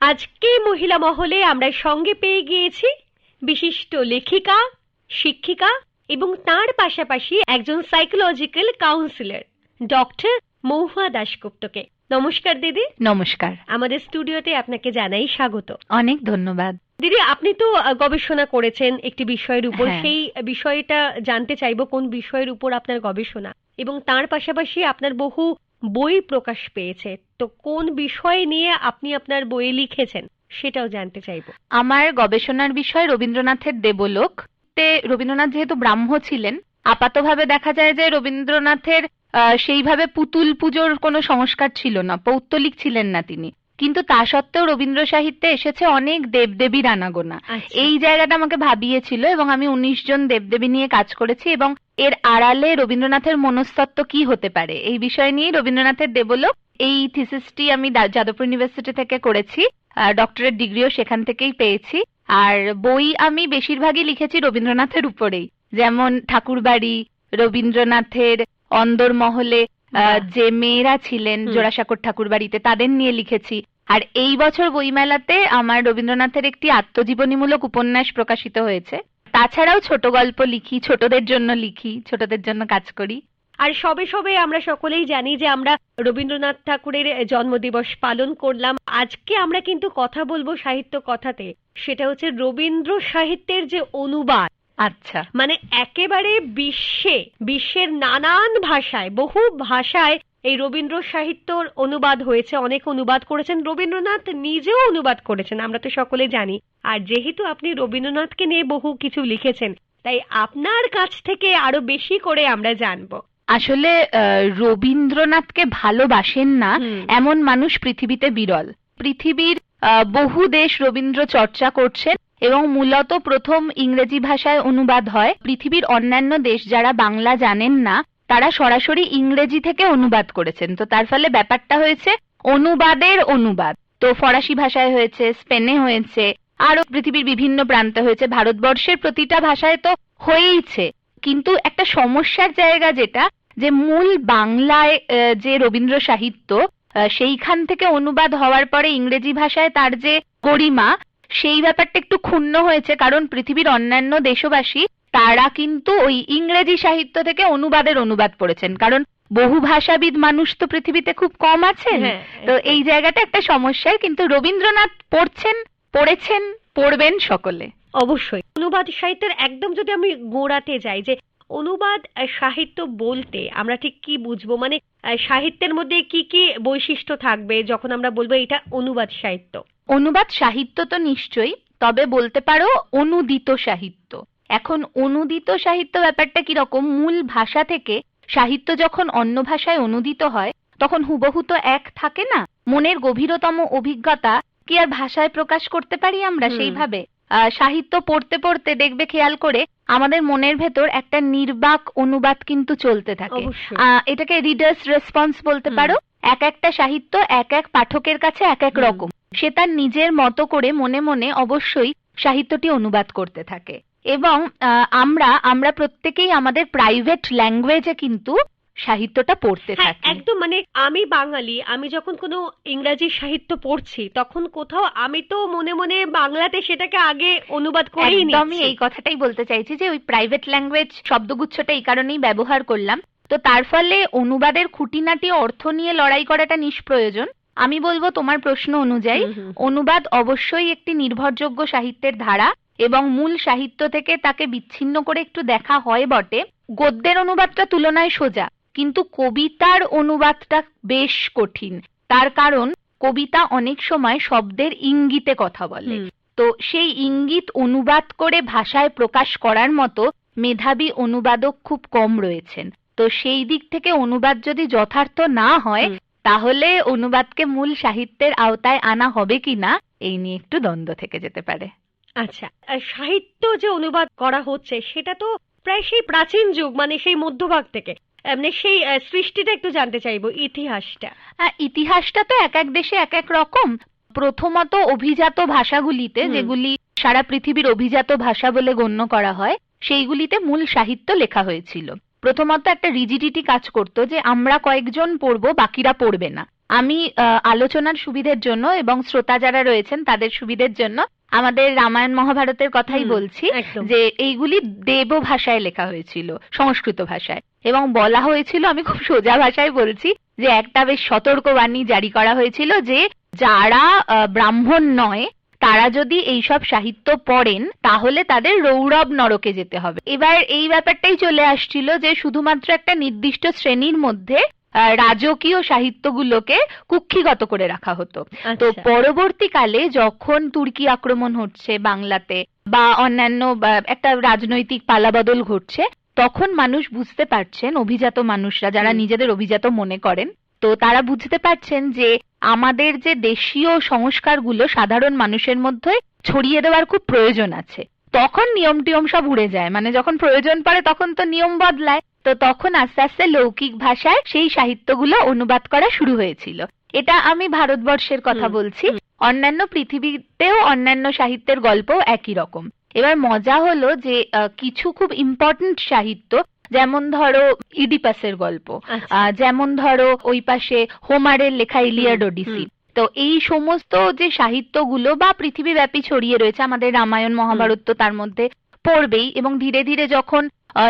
আজকে মহিলা মহলে আমরা সঙ্গে পেয়ে গিয়েছি বিশিষ্ট লেখিকা শিক্ষিকা এবং তার পাশাপাশি একজন সাইকোলজিক্যাল কাউন্সিলর ডক্টর মহুয়া দাশগুপ্তকে। নমস্কার দিদি। নমস্কার। আমাদের স্টুডিওতে আপনাকে জানাই স্বাগত। অনেক ধন্যবাদ। দিদি আপনি তো গবেষণা করেছেন একটি বিষয়ের উপর। হ্যাঁ। সেই বিষয়টা জানতে চাইব কোন বিষয়ের উপর আপনার গবেষণা এবং তার পাশাপাশি আপনার বহু বই প্রকাশ পেয়েছে। তো কোন বিষয় নিয়ে আপনি আপনার বইয়ে লিখেছেন, সেটাও জানতে চাইব। আমার গবেষণার বিষয় রবীন্দ্রনাথের দেবলোক। তে রবীন্দ্রনাথ যেহেতু ব্রাহ্ম ছিলেন, আপাতভাবে দেখা যায় যে রবীন্দ্রনাথের সেইভাবে পুতুল পুজোর কোনো সংস্কার ছিল না, পৌত্তলিক ছিলেন না তিনি। কিন্তু তা সত্ত্বেও রবীন্দ্র সাহিত্যে এসেছে অনেক দেবদেবীর আনাগোনা এই জায়গাটা আমাকে ভাবিয়েছিল এবং আমি উনিশ জন দেবদেবী নিয়ে কাজ করেছি এবং এর আড়ালে রবীন্দ্রনাথের মনস্তত্ত্ব কি হতে পারে? এই বিষয় নিয়ে রবীন্দ্রনাথের দেবলোক এই থিসিসটি আমি যাদবপুর ইউনিভার্সিটি থেকে করেছি ডক্টরেট ডিগ্রিও সেখান থেকেই পেয়েছি। আর বই আমি বেশিরভাগই লিখেছি রবীন্দ্রনাথের উপরেই। যেমন ঠাকুরবাড়ি রবীন্দ্রনাথের অন্দরমহলে। যে মেয়েরা ছিলেন হুম। ঠাকুর বাড়িতে তাদের নিয়ে লিখেছি। আর এই বছর বইমেলাতে আমার রবীন্দ্রনাথের একটি আত্মজীবনীমূলক উপন্যাস প্রকাশিত হয়েছে। তাছাড়াও ছোট গল্প লিখি ছোটদের জন্য লিখি ছোটদের জন্য কাজ করি। আর সবে সবে আমরা সকলেই জানি যে আমরা রবীন্দ্রনাথ ঠাকুরের জন্মদিবস পালন করলাম। আজকে আমরা কিন্তু কথা বলব সাহিত্য কথাতে সেটা হচ্ছে রবীন্দ্র সাহিত্যের যে অনুবাদ। আচ্ছা। মানে একেবারে বিশ্বে বিশ্বের নানান ভাষায় বহু ভাষায় এই রবীন্দ্র সাহিত্যর অনুবাদ হয়েছে অনেক অনুবাদ করেছেন। রবীন্দ্রনাথ নিজেও অনুবাদ করেছেন আমরা তো সকলে জানি। আর যেহেতু আপনি রবীন্দ্রনাথকে নিয়ে বহু কিছু লিখেছেন তাই আপনার কাছ থেকে আরও বেশি করে আমরা জানব। আসলে রবীন্দ্রনাথকে ভালোবাসেন না এমন মানুষ পৃথিবীতে বিরল। পৃথিবীর বহু দেশ রবীন্দ্র চর্চা করছেন এবং মূলত প্রথম ইংরেজি ভাষায় অনুবাদ হয়। পৃথিবীর অন্যান্য দেশ যারা বাংলা জানেন না, তারা সরাসরি ইংরেজি থেকে অনুবাদ করেছেন। তো তার ফলে ব্যাপারটা হয়েছে অনুবাদের অনুবাদ। তো ফরাসি ভাষায় হয়েছে, স্পেনে হয়েছে আরও পৃথিবীর বিভিন্ন প্রান্তে হয়েছে। ভারতবর্ষের প্রতিটা ভাষায় তো হয়েইছে। কিন্তু একটা সমস্যার জায়গা যেটা, যে মূল বাংলায় যে রবীন্দ্র সাহিত্য সেইখান থেকে অনুবাদ হওয়ার পরে ইংরেজি ভাষায় তার যে গরিমা সেই ব্যাপারটা একটু ক্ষুণ্ণ হয়েছে কারণ পৃথিবীর অন্যান্য দেশবাসী তারা কিন্তু ওই ইংরেজি সাহিত্য থেকে অনুবাদের অনুবাদ পড়েছেন। কারণ বহু ভাষাবিদ মানুষ তো পৃথিবীতে খুব কম আছেন। হ্যাঁ তো এই জায়গাটা একটা সমস্যার কিন্তু রবীন্দ্রনাথ পড়ছেন পড়েছেন পড়বেন সকলে। অবশ্যই। অনুবাদ সাহিত্যের একদম যদি আমি গোড়াতে যাই যে অনুবাদ সাহিত্য বলতে আমরা ঠিক কি বুঝব? মানে সাহিত্যের মধ্যে কি কি বৈশিষ্ট্য থাকবে? যখন আমরা বলব এটা অনুবাদ সাহিত্য। অনুবাদ সাহিত্য তো নিশ্চয়ই তবে বলতে পারো অনুদিত সাহিত্য। এখন অনুদিত সাহিত্য ব্যাপারটা কীরকম? মূল ভাষা থেকে সাহিত্য যখন অন্য ভাষায় অনুদিত হয় তখন হুবহু তো এক থাকে না? মনের গভীরতম অভিজ্ঞতা কি আর ভাষায় প্রকাশ করতে পারি আমরা সেইভাবে? আহ, সাহিত্য পড়তে পড়তে দেখবে খেয়াল করে আমাদের মনের ভেতর একটা নির্বাক অনুবাদ কিন্তু চলতে থাকে। আহ, এটাকে রিডার্স রেসপন্স বলতে পারো। এক একটা সাহিত্য এক এক পাঠকের কাছে এক এক রকম। সে তার নিজের মতো করে মনে মনে অবশ্যই সাহিত্যটি অনুবাদ করতে থাকে। এবং আমরা আমরা প্রত্যেকেই আমাদের প্রাইভেট ল্যাঙ্গুয়েজে কিন্তু সাহিত্যটা পড়তে হ্যাঁ থাকি। একদম মানে আমি বাঙালি আমি যখন কোনো ইংরাজি সাহিত্য পড়ছি তখন কোথাও আমি তো মনে মনে বাংলাতে সেটাকে আগে অনুবাদ করেই একদমই নিচ্ছি। এই কথাটাই বলতে চাইছি যে ওই প্রাইভেট ল্যাঙ্গুয়েজ শব্দগুচ্ছটা এই কারণেই ব্যবহার করলাম। তো তার ফলে অনুবাদের খুঁটিনাটি অর্থ নিয়ে লড়াই করাটা নিষ্প্রয়োজন। আমি বলব তোমার প্রশ্ন অনুযায়ী। অনুবাদ অবশ্যই একটি নির্ভরযোগ্য সাহিত্যের ধারা এবং মূল সাহিত্য থেকে তাকে বিচ্ছিন্ন করে একটু দেখা হয় বটে। গদ্যের অনুবাদটা তুলনায় সোজা কিন্তু কবিতার অনুবাদটা বেশ কঠিন। তার কারণ কবিতা অনেক সময় শব্দের ইঙ্গিতে কথা বলে। তো সেই ইঙ্গিত অনুবাদ করে ভাষায় প্রকাশ করার মতো মেধাবী অনুবাদক খুব কম রয়েছেন। তো সেই দিক থেকে অনুবাদ যদি যথার্থ না হয়। তাহলে অনুবাদকে মূল সাহিত্যের আওতায় আনা হবে কিনা এই নিয়ে একটু দ্বন্দ্ব থেকে যেতে পারে। আচ্ছা সাহিত্য যে অনুবাদ করা হচ্ছে সেটা তো প্রায় সেই প্রাচীন যুগ মানে সেই মধ্যভাগ থেকে। মানে সেই সৃষ্টিটা একটু জানতে চাইব ইতিহাসটা। ইতিহাসটা তো এক এক দেশে এক এক রকম। প্রথমত অভিজাত ভাষাগুলিতে যেগুলি সারা পৃথিবীর অভিজাত ভাষা বলে গণ্য করা হয় সেইগুলিতে মূল সাহিত্য লেখা হয়েছিল। প্রথমত একটা রিজিডিটি কাজ করতো যে আমরা কয়েকজন পড়ব বাকিরা পড়বে না। আমি আলোচনার সুবিধের জন্য এবং শ্রোতা যারা রয়েছেন তাদের সুবিধের জন্য আমাদের রামায়ণ মহাভারতের কথাই বলছি যে এইগুলি দেব ভাষায় লেখা হয়েছিল সংস্কৃত ভাষায়। এবং বলা হয়েছিল আমি খুব সোজা ভাষায় বলছি যে একটা বেশ সতর্কবাণী জারি করা হয়েছিল যে যারা ব্রাহ্মণ নয় তারা যদি এইসব সাহিত্য পড়েন তাহলে তাদের রৌরব নরকে যেতে হবে। এবার এই ব্যাপারটাই চলে আসছিল যে শুধুমাত্র একটা নির্দিষ্ট শ্রেণির মধ্যে রাজকীয় সাহিত্যগুলোকে কুক্ষিগত করে রাখা হতো। তো আচ্ছা। পরবর্তীকালে যখন তুর্কি আক্রমণ হচ্ছে বাংলাতে বা অন্যান্য একটা রাজনৈতিক পালাবদল ঘটছে তখন মানুষ বুঝতে পারছেন অভিজাত মানুষরা যারা নিজেদের অভিজাত মনে করেন তো তারা বুঝতে পারছেন যে আমাদের যে দেশীয় সংস্কারগুলো সাধারণ মানুষের মধ্যে ছড়িয়ে দেওয়ার খুব প্রয়োজন আছে। তখন নিয়ম টিয়ম সব উড়ে যায়। মানে যখন প্রয়োজন পড়ে তখন তো নিয়ম বদলায়। তো তখন আস্তে আস্তে লৌকিক ভাষায় সেই সাহিত্যগুলো অনুবাদ করা শুরু হয়েছিল। এটা আমি ভারতবর্ষের কথা বলছি। অন্যান্য পৃথিবীতেও অন্যান্য সাহিত্যের গল্প একই রকম। এবার মজা হলো যে কিছু খুব ইম্পর্ট্যান্ট সাহিত্য যেমন ধরো ইডিপাসের গল্প আচ্ছা। যেমন ধরো ওই পাশে হোমারের লেখা ইলিয়াড ওডিসি। তো এই সমস্ত যে সাহিত্যগুলো বা পৃথিবীব্যাপী ছড়িয়ে রয়েছে আমাদের রামায়ণ মহাভারত তো তার মধ্যে পড়বেই এবং ধীরে ধীরে যখন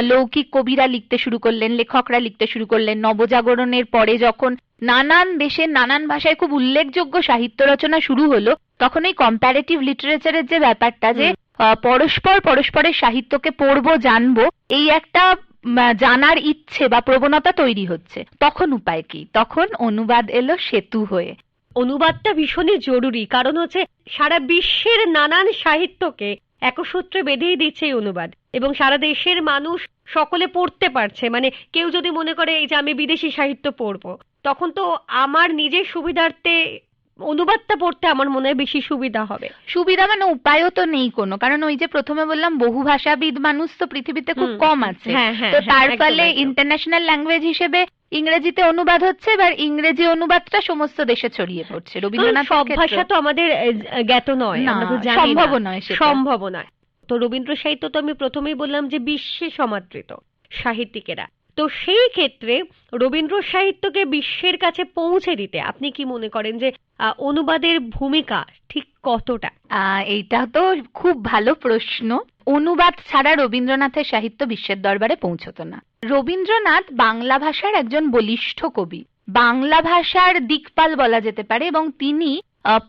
লৌকিক কবিরা লিখতে শুরু করলেন লেখকরা লিখতে শুরু করলেন নবজাগরণের পরে যখন নানান দেশের নানান ভাষায় খুব উল্লেখযোগ্য সাহিত্য রচনা শুরু হলো তখন এই কম্প্যারেটিভ লিটারেচারের যে ব্যাপারটা যে পরস্পর পরস্পরের সাহিত্যকে পড়ব জানব এই একটা জানার ইচ্ছে বা প্রবণতা তৈরি হচ্ছে। তখন উপায় কি? তখন অনুবাদ এলো সেতু হয়ে। অনুবাদটা ভীষণই জরুরি, কারণ হচ্ছে সারা বিশ্বের নানান সাহিত্যকে একসূত্রে বেঁধেই দিচ্ছে এই অনুবাদ। এবং সারা দেশের মানুষ সকলে পড়তে পারছে। মানে কেউ যদি মনে করে এই যে আমি বিদেশি সাহিত্য পড়ব, তখন তো আমার নিজের সুবিধার্থে অনুবাদটা পড়তে আমার মনে হয় বেশি সুবিধা হবে। সুবিধা মানে উপায়ও তো নেই কোনো। কারণ ওই যে প্রথমে বললাম বহু ভাষাবিদ মানুষ তো পৃথিবীতে খুব কম আছে। হ্যাঁ হ্যাঁ তো হ্যাঁ, তার ফলে ইন্টারন্যাশনাল ল্যাঙ্গুয়েজ হিসেবে ইংরেজিতে অনুবাদ হচ্ছে এবার ইংরেজি অনুবাদটা সমস্ত দেশে ছড়িয়ে পড়ছে। রবীন্দ্রনাথ সব ভাষা তো আমাদের জ্ঞাত নয় আমরা তো জানি সম্ভব নয় সম্ভব নয়। তো রবীন্দ্র সাহিত্য তো আমি প্রথমেই বললাম যে বিশ্বে সমাদৃত সাহিত্যিকেরা। তো সেই ক্ষেত্রে রবীন্দ্র সাহিত্যকে বিশ্বের কাছে পৌঁছে দিতে আপনি কি মনে করেন যে অনুবাদের ভূমিকা ঠিক কতটা? এইটা তো খুব ভালো প্রশ্ন। অনুবাদ ছাড়া রবীন্দ্রনাথের সাহিত্য বিশ্বের দরবারে পৌঁছতো না। রবীন্দ্রনাথ বাংলা ভাষার একজন বলিষ্ঠ কবি। বাংলা ভাষার দিকপাল বলা যেতে পারে এবং তিনি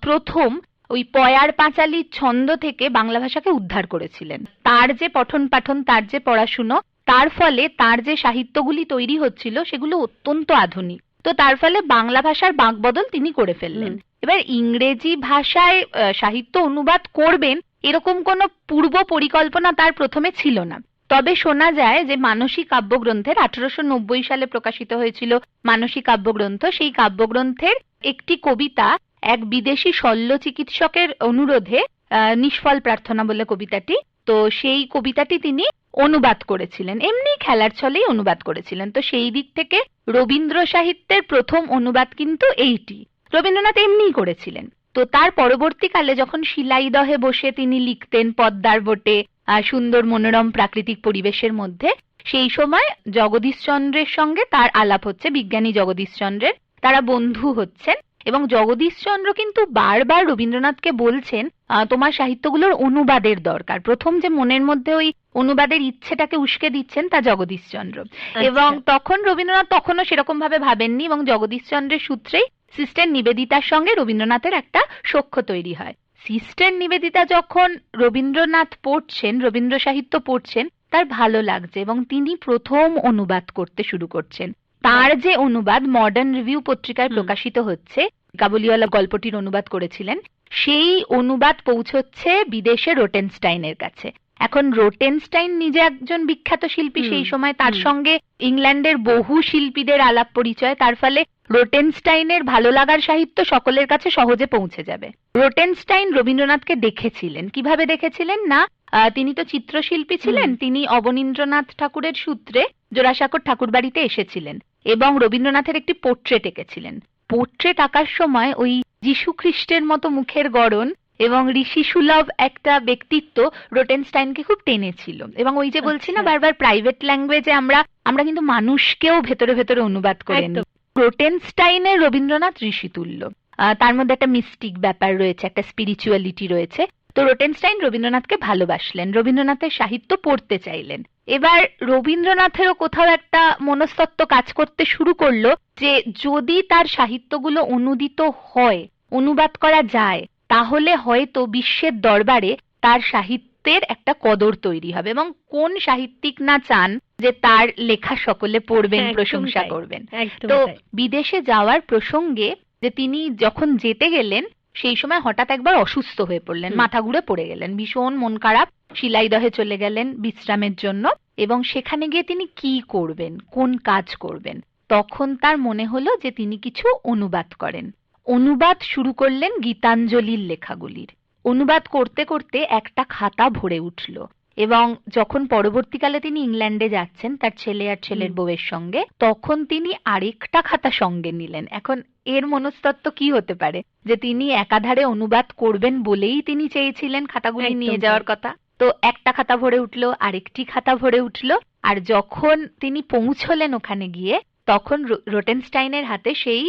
প্রথম ওই পয়ার পাঁচালির ছন্দ থেকে বাংলা ভাষাকে উদ্ধার করেছিলেন। তার যে পঠন পাঠন তার যে পড়াশুনো তার ফলে তার যে সাহিত্যগুলি তৈরি হচ্ছিল সেগুলো অত্যন্ত আধুনিক। তো তার ফলে বাংলা ভাষার বাঁকবদল তিনি করে ফেললেন। এবার ইংরেজি ভাষায় সাহিত্য অনুবাদ করবেন এরকম কোনো পূর্ব পরিকল্পনা তার প্রথমে ছিল না। তবে শোনা যায় যে মানসী কাব্যগ্রন্থের আঠারোশো নব্বই সালে প্রকাশিত হয়েছিল মানসী কাব্যগ্রন্থ। সেই কাব্যগ্রন্থের একটি কবিতা এক বিদেশি শল্য চিকিৎসকের অনুরোধে আহ, নিষ্ফল প্রার্থনা বলে কবিতাটি। তো সেই কবিতাটি তিনি অনুবাদ করেছিলেন। এমনি খেলার ছলেই অনুবাদ করেছিলেন। তো সেই দিক থেকে রবীন্দ্র সাহিত্যের প্রথম অনুবাদ কিন্তু এইটি। রবীন্দ্রনাথ এমনিই করেছিলেন। তো তার পরবর্তীকালে যখন শিলাইদহে বসে তিনি লিখতেন পদ্মার বটে সুন্দর মনোরম প্রাকৃতিক পরিবেশের মধ্যে, সেই সময় জগদীশচন্দ্রের সঙ্গে তার আলাপ হচ্ছে। বিজ্ঞানী জগদীশচন্দ্রের তারা বন্ধু হচ্ছেন। এবং জগদীশচন্দ্র কিন্তু বারবার রবীন্দ্রনাথকে বলছেন তোমার সাহিত্যগুলোর অনুবাদের দরকার। প্রথম যে মনের মধ্যে ওই অনুবাদের ইচ্ছেটাকে উস্কে দিচ্ছেন তা জগদীশচন্দ্র। এবং আচ্ছা। তখন রবীন্দ্রনাথ তখনও সেরকম ভাবে ভাবেননি এবং জগদীশচন্দ্রের সূত্রেই সিস্টার নিবেদিতার সঙ্গে রবীন্দ্রনাথের একটা সখ্য তৈরি হয়। সিস্টার নিবেদিতা যখন রবীন্দ্রনাথ পড়ছেন রবীন্দ্র সাহিত্য পড়ছেন তার ভালো লাগছে এবং তিনি প্রথম অনুবাদ করতে শুরু করছেন। তার যে অনুবাদ মডার্ন রিভিউ পত্রিকায় প্রকাশিত হচ্ছে কাবুলিওয়ালা গল্পটির অনুবাদ করেছিলেন সেই অনুবাদ পৌঁছচ্ছে বিদেশে রোটেনস্টাইনের কাছে। এখন রোটেনস্টাইন নিজে একজন বিখ্যাত শিল্পী সেই সময় তার সঙ্গে ইংল্যান্ডের বহু শিল্পীদের আলাপ পরিচয় তার ফলে রোটেনস্টাইনের ভালো লাগার সাহিত্য সকলের কাছে সহজে পৌঁছে যাবে। রোটেনস্টাইন রবীন্দ্রনাথকে দেখেছিলেন। কীভাবে দেখেছিলেন না? তিনি তো চিত্রশিল্পী ছিলেন তিনি অবনীন্দ্রনাথ ঠাকুরের সূত্রে জোড়াসাঁকোর ঠাকুর বাড়িতে এসেছিলেন। এবং রবীন্দ্রনাথের একটি পোর্ট্রেট এঁকেছিলেন। পোর্ট্রেট আঁকার সময় ওই যীশু খ্রিস্টের মতো মুখের গড়ন এবং ঋষি সুলভ একটা ব্যক্তিত্ব রোটেনস্টাইনকে খুব টেনেছিল। এবং ওই যে বলছি না আচ্ছা। বারবার প্রাইভেট ল্যাঙ্গুয়েজে আমরা আমরা কিন্তু মানুষকেও ভেতরে ভেতরে অনুবাদ করে। নিই রোটেনস্টাইনের রবীন্দ্রনাথ ঋষিতুল্য। আহ, তার মধ্যে একটা মিস্টিক ব্যাপার রয়েছে একটা স্পিরিচুয়ালিটি রয়েছে। তো রোটেনস্টাইন রবীন্দ্রনাথকে ভালোবাসলেন রবীন্দ্রনাথের সাহিত্য পড়তে চাইলেন। এবার রবীন্দ্রনাথেরও কোথাও একটা মনস্তত্ত্ব কাজ করতে শুরু করল যে যদি তার সাহিত্যগুলো অনুদিত হয় অনুবাদ করা যায় তাহলে হয়তো বিশ্বের দরবারে তার সাহিত্যের একটা কদর তৈরি হবে এবং কোন সাহিত্যিক না চান যে তার লেখা সকলে পড়বেন প্রশংসা করবেন। তো বিদেশে যাওয়ার প্রসঙ্গে যে তিনি যখন যেতে গেলেন সেই সময় হঠাৎ একবার অসুস্থ হয়ে পড়লেন মাথা ঘুরে পড়ে গেলেন ভীষণ মন খারাপ শিলাইদহে চলে গেলেন বিশ্রামের জন্য এবং সেখানে গিয়ে তিনি কি করবেন কোন কাজ করবেন তখন তার মনে হলো যে তিনি কিছু অনুবাদ করেন। অনুবাদ শুরু করলেন গীতাঞ্জলির লেখাগুলির। অনুবাদ করতে করতে একটা খাতা ভরে উঠল। এবং যখন পরবর্তীকালে তিনি ইংল্যান্ডে যাচ্ছেন তার ছেলে আর ছেলের বউয়ের সঙ্গে তখন তিনি আরেকটা খাতা সঙ্গে নিলেন। এখন এর মনস্তত্ত্ব কি হতে পারে? যে তিনি একাধারে অনুবাদ করবেন বলেই তিনি চেয়েছিলেন খাতাগুলি নিয়ে যাওয়ার কথা। তো একটা খাতা ভরে উঠল আরেকটি খাতা ভরে উঠল আর যখন তিনি পৌঁছলেন ওখানে গিয়ে তখন রোটেনস্টাইনের হাতে সেই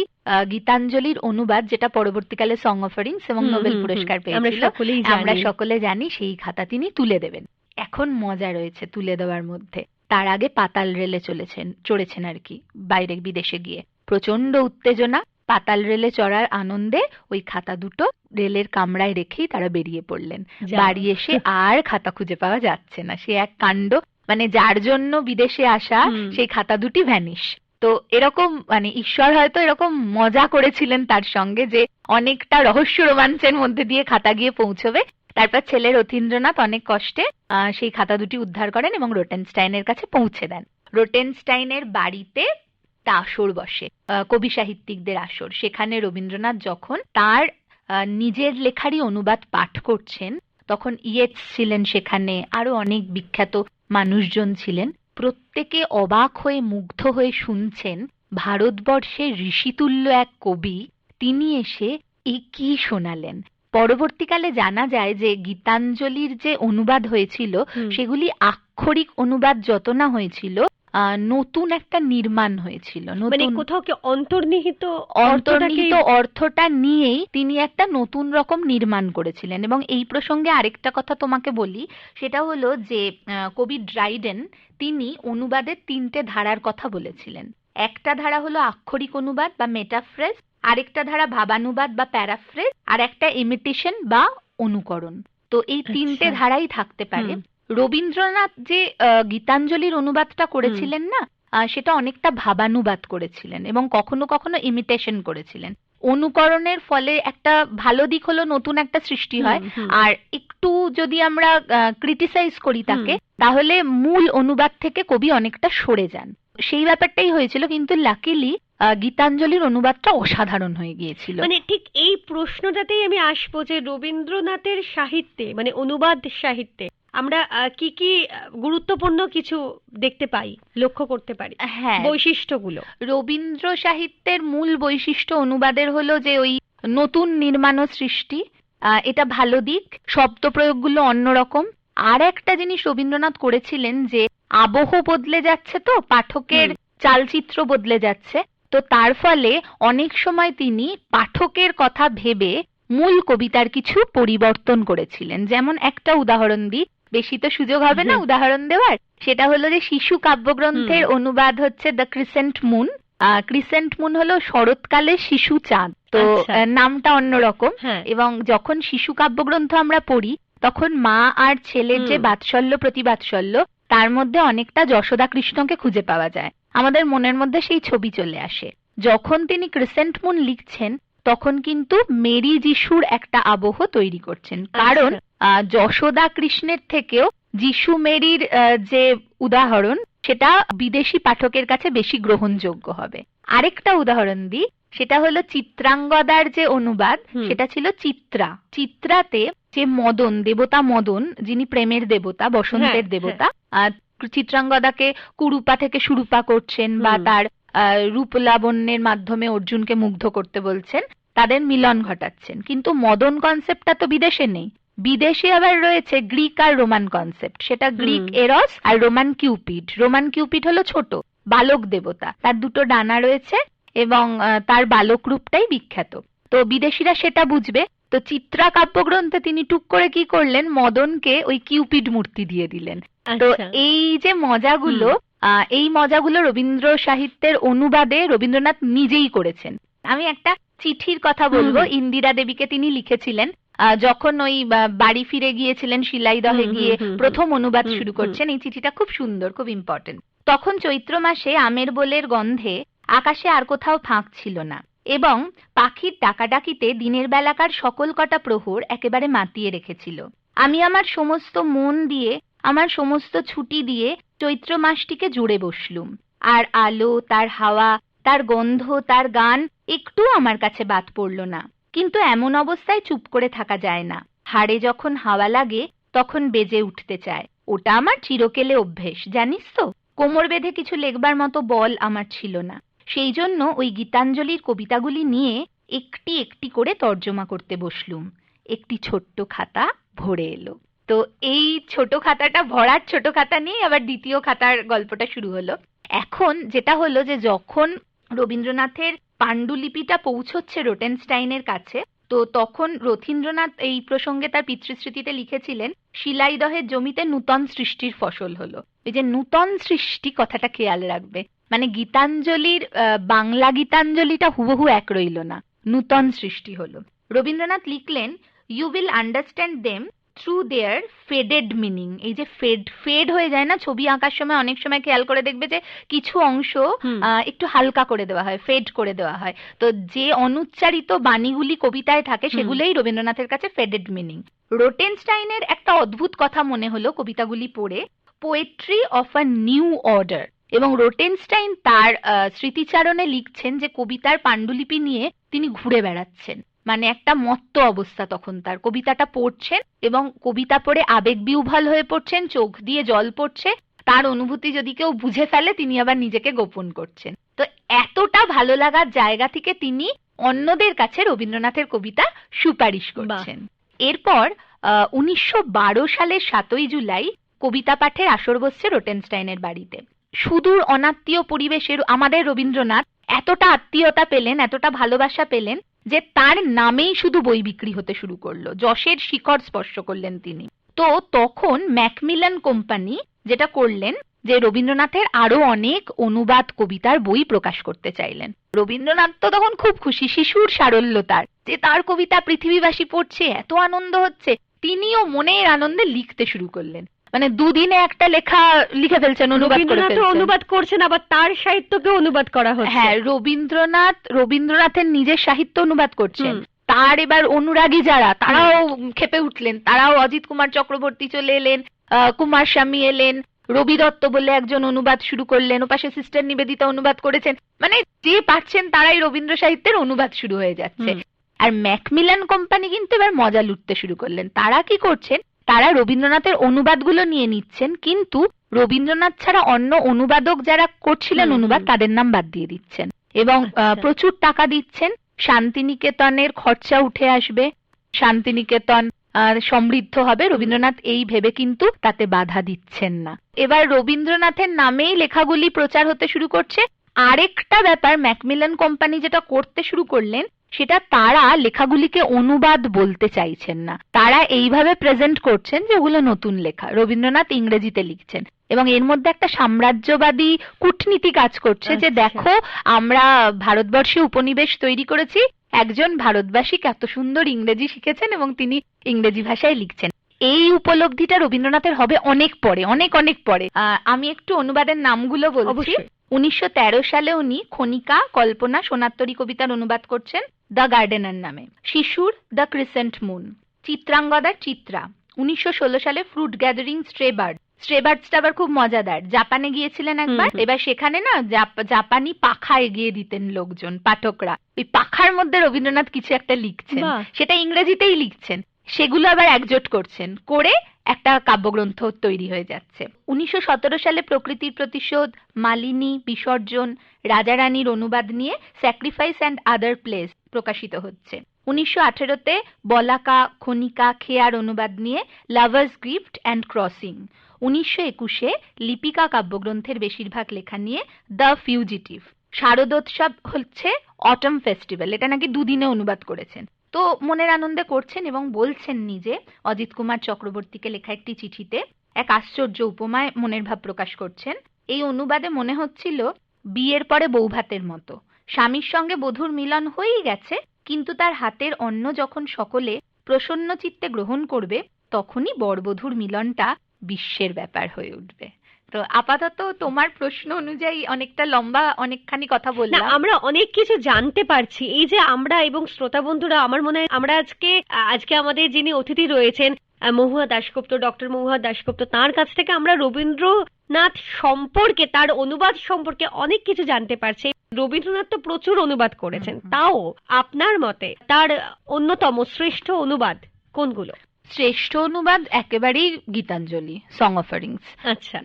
গীতাঞ্জলির অনুবাদ যেটা পরবর্তীকালে সং অফারিংস এবং নোবেল। পুরস্কার পেয়েছিল আমরা সকলে জানি সেই খাতা তিনি তুলে দেবেন। এখন মজা রয়েছে তুলে দেওয়ার মধ্যে। তার আগে পাতাল রেলে চলেছেন চড়েছেন আর কি বাইরে বিদেশে গিয়ে। প্রচণ্ড উত্তেজনা পাতাল রেলে চড়ার আনন্দে ওই খাতা দুটো রেলের কামরায় রেখেই তারা বেরিয়ে পড়লেন। বাড়ি এসে আর খাতা খুঁজে পাওয়া যাচ্ছে না। সে এক কাণ্ড মানে যার জন্য বিদেশে আসা সেই খাতা দুটি ভ্যানিশ। তো এরকম মানে ঈশ্বর হয়তো এরকম মজা করেছিলেন তার সঙ্গে যে অনেকটা রহস্য রোমাঞ্চের মধ্যে দিয়ে খাতা গিয়ে পৌঁছবে। তারপর ছেলে রথীন্দ্রনাথ অনেক কষ্টে সেই খাতা দুটি উদ্ধার করেন এবং রোটেনস্টাইনের কাছে পৌঁছে দেন। রোটেনস্টাইনের বাড়িতে তা আসর বসে কবি সাহিত্যিকদের আসর। সেখানে রবীন্দ্রনাথ যখন তার নিজের লেখারই অনুবাদ পাঠ করছেন, তখন ইয়েটস ছিলেন সেখানে আরও অনেক বিখ্যাত মানুষজন ছিলেন। প্রত্যেকে অবাক হয়ে, মুগ্ধ হয়ে শুনছেন ভারতবর্ষের ঋষিতুল্য এক কবি, তিনি এসে এ কি শোনালেন? পরবর্তীকালে জানা যায় যে গীতাঞ্জলির যে অনুবাদ হয়েছিল সেগুলি আক্ষরিক অনুবাদ যত না হয়েছিল নতুন একটা নির্মাণ হয়েছিল। মানে কোথাও কি অন্তর্নিহিত অন্তর্নিহিত অর্থটা নিয়েই তিনি একটা নতুন রকম নির্মাণ করেছিলেন। এবং এই প্রসঙ্গে আরেকটা কথা তোমাকে বলি সেটা হলো যে কবি ড্রাইডেন তিনি অনুবাদের তিনটে ধারার কথা বলেছিলেন। একটা ধারা হলো আক্ষরিক অনুবাদ বা মেটাফ্রেজ আরেকটা ধারা ভাবানুবাদ বা প্যারাফ্রেজ আর একটা ইমিটেশন বা অনুকরণ। তো এই তিনটে আচ্ছা। ধারাই থাকতে পারে। রবীন্দ্রনাথ যে গীতাঞ্জলির অনুবাদটা করেছিলেন না সেটা অনেকটা ভাবানুবাদ করেছিলেন এবং কখনো কখনো ইমিটেশন করেছিলেন। অনুকরণের ফলে একটা ভালো দিক হলো নতুন একটা সৃষ্টি হয়। আর একটু যদি আমরা ক্রিটিসাইজ করি তাকে তাহলে মূল অনুবাদ থেকে কবি অনেকটা সরে যান। সেই ব্যাপারটাই হয়েছিল কিন্তু লাকিলি গীতাঞ্জলির অনুবাদটা অসাধারণ হয়ে গিয়েছিল। মানে ঠিক এই প্রশ্নটাতেই আমি আসব যে রবীন্দ্রনাথের সাহিত্যে মানে অনুবাদ সাহিত্যে আমরা কি কি গুরুত্বপূর্ণ কিছু দেখতে পাই লক্ষ্য করতে পারি হ্যাঁ। বৈশিষ্ট্যগুলো? রবীন্দ্র সাহিত্যের মূল বৈশিষ্ট্য অনুবাদের হলো যে ওই নতুন নির্মাণ সৃষ্টি আহ, এটা ভালো দিক শব্দ প্রয়োগগুলো অন্যরকম আর একটা জিনিস রবীন্দ্রনাথ করেছিলেন যে আবহ বদলে যাচ্ছে তো পাঠকের চালচিত্র বদলে যাচ্ছে। তো তার ফলে অনেক সময় তিনি পাঠকের কথা ভেবে মূল কবিতার কিছু পরিবর্তন করেছিলেন। যেমন একটা উদাহরণ দিই। বেশি তো সুযোগ হবে না উদাহরণ দেওয়ার। সেটা হলো যে শিশু কাব্যগ্রন্থের অনুবাদ হচ্ছে the crescent moon. Crescent moon হলো শরৎকালে শিশু চাঁদ। তো আচ্ছা। নামটা অন্যরকম। হ্যাঁ। এবং যখন শিশু কাব্যগ্রন্থ আমরা পড়ি তখন মা আর ছেলের যে। বাৎসল্য প্রতিবাৎসল্য তার মধ্যে অনেকটা যশোদা কৃষ্ণকে খুঁজে পাওয়া যায়। আমাদের মনের মধ্যে সেই ছবি চলে আসে। যখন তিনি ক্রিসেন্ট মুন লিখছেন তখন কিন্তু মেরি যিশুর একটা আবহ তৈরি করছেন। কারণ আচ্ছা। আহ, যশোদা কৃষ্ণের থেকেও যিশু মেরির যে উদাহরণ সেটা বিদেশি পাঠকের কাছে বেশি গ্রহণযোগ্য হবে। আরেকটা উদাহরণ দিই সেটা হলো চিত্রাঙ্গদার যে অনুবাদ সেটা ছিল চিত্রা। চিত্রাতে যে মদন দেবতা মদন যিনি প্রেমের দেবতা বসন্তের হ্যাঁ, দেবতা আর চিত্রাঙ্গদাকে কুরুপা থেকে সুরূপা করছেন বা তার আহ, রূপ লাবণ্যের মাধ্যমে অর্জুনকে মুগ্ধ করতে বলছেন তাদের মিলন ঘটাচ্ছেন। কিন্তু মদন কনসেপ্টটা তো বিদেশে নেই। বিদেশে আবার রয়েছে গ্রিক আর রোমান কনসেপ্ট সেটা গ্রিক এরস আর রোমান কিউপিড রোমান কিউপিড হলো ছোট বালক দেবতা। তার দুটো ডানা রয়েছে এবং তার বালক রূপটাই বিখ্যাত। তো বিদেশিরা সেটা বুঝবে। তো চিত্রা কাব্যগ্রন্থে তিনি টুক করে কি করলেন মদনকে ওই কিউপিড মূর্তি দিয়ে দিলেন। তো আচ্ছা। এই যে মজাগুলো এই মজাগুলো রবীন্দ্র সাহিত্যের অনুবাদে রবীন্দ্রনাথ নিজেই করেছেন। আমি একটা চিঠির কথা বলব। ইন্দিরা দেবীকে তিনি লিখেছিলেন। যখন ওই বাড়ি ফিরে গিয়েছিলেন শিলাইদহে গিয়ে। প্রথম অনুবাদ শুরু করছেন এই চিঠিটা খুব সুন্দর খুব ইম্পর্টেন্ট তখন চৈত্র মাসে আমের বোলের গন্ধে আকাশে আর কোথাও ফাঁক ছিল না এবং পাখির ডাকাডাকিতে দিনের বেলাকার সকল কটা প্রহর একেবারে মাতিয়ে রেখেছিল। আমি আমার সমস্ত মন দিয়ে আমার সমস্ত ছুটি দিয়ে চৈত্র মাসটিকে জুড়ে বসলুম। আর আলো, তার হাওয়া, তার গন্ধ, তার গান একটু আমার কাছে বাদ পড়ল না। কিন্তু এমন অবস্থায় চুপ করে থাকা যায় না। হাড়ে যখন হাওয়া লাগে, তখন বেজে উঠতে চায়। ওটা আমার চিরকেলে অভ্যেস, জানিস তো? কোমর বেঁধে কিছু লেখবার মতো বল আমার ছিল না। সেই জন্য ওই গীতাঞ্জলির কবিতাগুলি নিয়ে একটি একটি করে তর্জমা করতে বসলুম। একটি ছোট্ট খাতা ভরে এলো। তো এই ছোট খাতাটা ভরার ছোট খাতা নিয়ে আবার দ্বিতীয় খাতার গল্পটা শুরু হলো। এখন যেটা হলো যে যখন রবীন্দ্রনাথের পাণ্ডুলিপিটা পৌঁছচ্ছে রোটেনস্টাইনের কাছে, তো তখন রথীন্দ্রনাথ এই প্রসঙ্গে তার পিতৃস্মৃতিতে লিখেছিলেন, শিলাইদহের জমিতে নূতন সৃষ্টির ফসল হলো। এই যে নূতন সৃষ্টি কথাটা খেয়াল রাখবে। মানে গীতাঞ্জলির বাংলা গীতাঞ্জলিটা হুবহু এক রইল না। নূতন সৃষ্টি হলো। রবীন্দ্রনাথ লিখলেন you will understand them through their faded meaning এই যে ফেড ফেড হয়ে যায় না ছবি আঁকার সময় অনেক সময় খেয়াল করে দেখবে যে কিছু অংশ একটু হালকা করে দেওয়া হয় ফেড করে দেওয়া হয়। তো যে অনুচ্চারিত বাণীগুলি কবিতায় থাকে সেগুলোই রবীন্দ্রনাথের কাছে ফেডেড মিনিং রোটেনস্টাইনের একটা অদ্ভুত কথা মনে হলো কবিতাগুলি পড়ে poetry of a new order এবং রোটেনস্টাইন তার স্মৃতিচারণে লিখছেন যে কবিতার পাণ্ডুলিপি নিয়ে তিনি ঘুরে বেড়াচ্ছেন। মানে একটা মত্ত অবস্থা তখন তার। কবিতাটা পড়ছেন এবং কবিতা পড়ে আবেগ বিহ্বল হয়ে পড়ছেন চোখ দিয়ে জল পড়ছে। তার অনুভূতি যদি কেউ বুঝে ফেলে তিনি আবার নিজেকে গোপন করছেন। তো এতটা ভালো লাগার জায়গা থেকে তিনি অন্যদের কাছে রবীন্দ্রনাথের কবিতা সুপারিশ করছেন। এরপর উনিশশো বারো সালের সাতই জুলাই কবিতা পাঠের আসর বসছে রোটেনস্টাইনের বাড়িতে। সুদূর অনাত্মীয় পরিবেশের আমাদের রবীন্দ্রনাথ এতটা আত্মীয়তা পেলেন, এতটা ভালোবাসা পেলেন, যে তার নামেই শুধু বই বিক্রি হতে শুরু করল। যশের শিখর স্পর্শ করলেন তিনি। তো তখন ম্যাকমিলান কোম্পানি যেটা করলেন, যে রবীন্দ্রনাথের আরও অনেক অনুবাদ কবিতার বই প্রকাশ করতে চাইলেন। রবীন্দ্রনাথ তো তখন খুব খুশি, শিশুর সারল্য তার, যে তার কবিতা পৃথিবীবাসী পড়ছে, এত আনন্দ হচ্ছে। তিনিও মনের আনন্দে লিখতে শুরু করলেন। মানে দুদিনে একটা লেখা লিখে ফেলছেন অনুবাদ করে ফেলছেন। অনুবাদ করছেন আবার তার সাহিত্যকে অনুবাদ করা হচ্ছে। হ্যাঁ রবীন্দ্রনাথ রবীন্দ্রনাথের নিজের সাহিত্য অনুবাদ করছেন। তার এবার অনুরাগী যারা তারাও খেপে উঠলেন। তারাও অজিত কুমার চক্রবর্তী চলে এলেন কুমার স্বামী এলেন রবি দত্ত বলে একজন অনুবাদ শুরু করলেন ওপাশে সিস্টার নিবেদিতা অনুবাদ করেছেন। মানে যে পাচ্ছেন তারাই রবীন্দ্র সাহিত্যের অনুবাদ শুরু হয়ে যাচ্ছে। আর ম্যাকমিলান কোম্পানি কিন্তু এবার মজা লুটতে শুরু করলেন। তারা কি করছেন তারা রবীন্দ্রনাথের অনুবাদগুলো নিয়ে নিচ্ছেন কিন্তু রবীন্দ্রনাথ ছাড়া অন্য অনুবাদক যারা করছিলেন অনুবাদ তাদের নাম বাদ দিয়ে দিচ্ছেন। এবং আচ্ছা। প্রচুর টাকা দিচ্ছেন। শান্তিনিকেতনের খরচা উঠে আসবে। শান্তিনিকেতন সমৃদ্ধ হবে। রবীন্দ্রনাথ এই ভেবে কিন্তু তাতে বাধা দিচ্ছেন না। এবার রবীন্দ্রনাথের নামেই লেখাগুলি প্রচার হতে শুরু করছে। আরেকটা ব্যাপার ম্যাকমিলান কোম্পানি যেটা করতে শুরু করলেন সেটা তারা লেখাগুলিকে অনুবাদ বলতে চাইছেন না। তারা এইভাবে প্রেজেন্ট করছেন যে ওগুলো নতুন লেখা। রবীন্দ্রনাথ ইংরেজিতে লিখছেন। এবং এর মধ্যে একটা সাম্রাজ্যবাদী কূটনীতি কাজ করছে যে আচ্ছা। দেখো আমরা ভারতবর্ষে উপনিবেশ তৈরি করেছি একজন ভারতবাসী কত সুন্দর ইংরেজি শিখেছেন এবং তিনি ইংরেজি ভাষায় লিখছেন। এই উপলব্ধিটা রবীন্দ্রনাথের হবে অনেক পরে অনেক অনেক পরে। আমি একটু অনুবাদের নামগুলো বলছি। উনিশশো সালে উনি খনিকা কল্পনা সোনাত্তরী কবিতার অনুবাদ করছেন দ্য গার্ডেনার নামে। শিশুর দ্য ক্রিসেন্ট মুন। চিত্রাঙ্গদার চিত্রা। উনিশশো ষোলো সালে ফ্রুট গ্যাদারিং স্ট্রেবার্ড। স্ট্রেবার্ডসটা আবার খুব মজাদার। জাপানে গিয়েছিলেন একবার। এবার সেখানে না জাপানি পাখা এগিয়ে দিতেন লোকজন পাঠকরা। ওই পাখার মধ্যে রবীন্দ্রনাথ কিছু একটা লিখছেন। সেটা ইংরেজিতেই লিখছেন। সেগুলো আবার একজোট করছেন। করে একটা কাব্যগ্রন্থ তৈরি হয়ে যাচ্ছে। উনিশশো সতেরো সালে প্রকৃতির প্রতিশোধ, মালিনী, বিসর্জন, রাজারানীর অনুবাদ নিয়ে স্যাক্রিফাইস অ্যান্ড আদার প্লেস প্রকাশিত হচ্ছে। উনিশশো আঠেরোতে বলাকা, খনিকা, খেয়ার অনুবাদ নিয়ে লাভার্স গিফট অ্যান্ড ক্রসিং উনিশশো একুশে লিপিকা কাব্যগ্রন্থের বেশিরভাগ লেখা নিয়ে দ্য ফিউজিটিভ শারদোৎসব হচ্ছে অটম ফেস্টিভ্যাল এটা নাকি দুদিনে অনুবাদ করেছেন। তো মনের আনন্দে করছেন এবং বলছেন নিজে, অজিত কুমার চক্রবর্তীকে লেখা একটি চিঠিতে এক আশ্চর্য উপমায় মনের ভাব প্রকাশ করছেন। এই অনুবাদে মনে হচ্ছিল বিয়ের পরে বৌভাতের মতো। স্বামীর সঙ্গে বধূর মিলন হয়েই গেছে, কিন্তু তার হাতের অন্ন যখন সকলে প্রসন্ন চিত্তে গ্রহণ করবে, তখনই বরবধূর মিলনটা বিশ্বের ব্যাপার হয়ে উঠবে। তো আপাতত তোমার প্রশ্ন অনুযায়ী অনেকটা লম্বা অনেকখানি কথা বললাম। আমরা অনেক কিছু জানতে পারছি। এই যে আমরা এবং শ্রোতা বন্ধুরা আমার মনে হয় আমরা আজকে আজকে আমাদের যিনি অতিথি রয়েছেন মহুয়া দাশগুপ্ত ডক্টর মহুয়া দাশগুপ্ত তার কাছ থেকে আমরা রবীন্দ্রনাথ সম্পর্কে তার অনুবাদ সম্পর্কে অনেক কিছু জানতে পারছি। রবীন্দ্রনাথ তো প্রচুর অনুবাদ করেছেন। তাও আপনার মতে তার অন্যতম শ্রেষ্ঠ অনুবাদ কোনগুলো? শ্রেষ্ঠ অনুবাদ একেবারেই গীতাঞ্জলি সং অফারিংস আচ্ছা।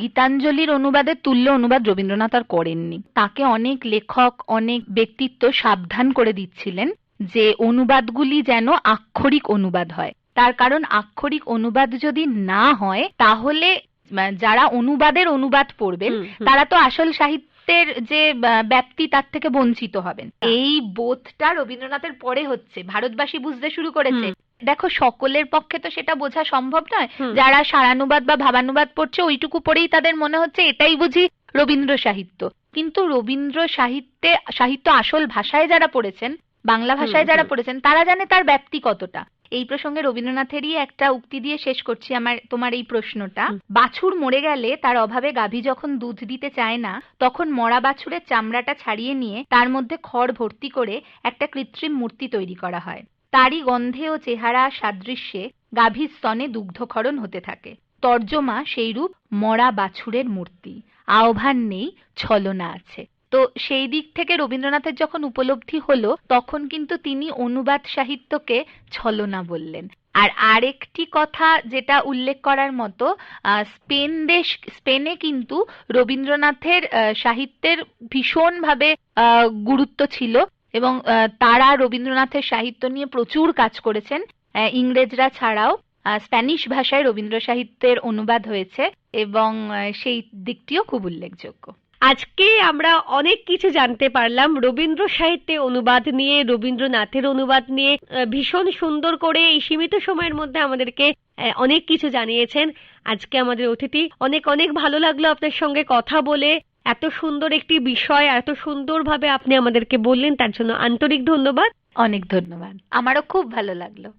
গীতাঞ্জলির অনুবাদের তুল্য অনুবাদ রবীন্দ্রনাথ আর করেননি। তাকে অনেক লেখক অনেক ব্যক্তিত্ব সাবধান করে দিচ্ছিলেন যে অনুবাদগুলি যেন আক্ষরিক অনুবাদ হয়। তার কারণ আক্ষরিক অনুবাদ যদি না হয় তাহলে যারা অনুবাদের অনুবাদ পড়বেন। তারা তো আসল সাহিত্যের যে ব্যাপ্তি তার থেকে বঞ্চিত হবেন। এই বোধটা রবীন্দ্রনাথের পরে হচ্ছে ভারতবাসী বুঝতে শুরু করেছে। দেখো সকলের পক্ষে তো সেটা বোঝা সম্ভব নয়। যারা সারানুবাদ বা ভাবানুবাদ পড়ছে ওইটুকু পড়েই তাদের মনে হচ্ছে এটাই বুঝি রবীন্দ্র সাহিত্য। কিন্তু রবীন্দ্র সাহিত্যে সাহিত্য আসল ভাষায় যারা পড়েছেন বাংলা ভাষায় যারা পড়েছেন তারা জানে তার ব্যাপ্তি কতটা। এই প্রসঙ্গে রবীন্দ্রনাথেরই একটা উক্তি দিয়ে শেষ করছি আমার তোমার এই প্রশ্নটা। বাছুর মরে গেলে তার অভাবে গাভী যখন দুধ দিতে চায় না তখন মরা বাছুরের চামড়াটা ছাড়িয়ে নিয়ে তার মধ্যে খড় ভর্তি করে একটা কৃত্রিম মূর্তি তৈরি করা হয়। তারই গন্ধে ও চেহারা সাদৃশ্যে গাভীর স্তনে দুগ্ধক্ষরণ হতে থাকে। তর্জমা সেইরূপ মরা বাছুরের মূর্তি। আহ্বান নেই, ছলনা আছে। তো সেই দিক থেকে রবীন্দ্রনাথের যখন উপলব্ধি হলো, তখন কিন্তু তিনি অনুবাদ সাহিত্যকে ছলনা বললেন। আর আরেকটি কথা যেটা উল্লেখ করার মতো স্পেন দেশ, স্পেনে কিন্তু রবীন্দ্রনাথের সাহিত্যের ভীষণভাবে গুরুত্ব ছিল। এবং তারা রবীন্দ্রনাথের সাহিত্য নিয়ে প্রচুর কাজ করেছেন। ইংরেজরা ছাড়াও স্প্যানিশ ভাষায় রবীন্দ্র সাহিত্যের অনুবাদ হয়েছে এবং সেই দিকটিও খুব উল্লেখযোগ্য। আজকে আমরা অনেক কিছু জানতে পারলাম। রবীন্দ্র সাহিত্যে অনুবাদ নিয়ে, রবীন্দ্রনাথের অনুবাদ নিয়ে ভীষণ সুন্দর করে এই সীমিত সময়ের মধ্যে আমাদেরকে অনেক কিছু জানিয়েছেন। আজকে আমাদের অতিথি, অনেক অনেক ভালো লাগল আপনার সঙ্গে কথা বলে। এত সুন্দর একটি বিষয়, এত সুন্দরভাবে আপনি আমাদেরকে বললেন, তার জন্য আন্তরিক ধন্যবাদ। অনেক ধন্যবাদ। আমারও খুব ভালো লাগল।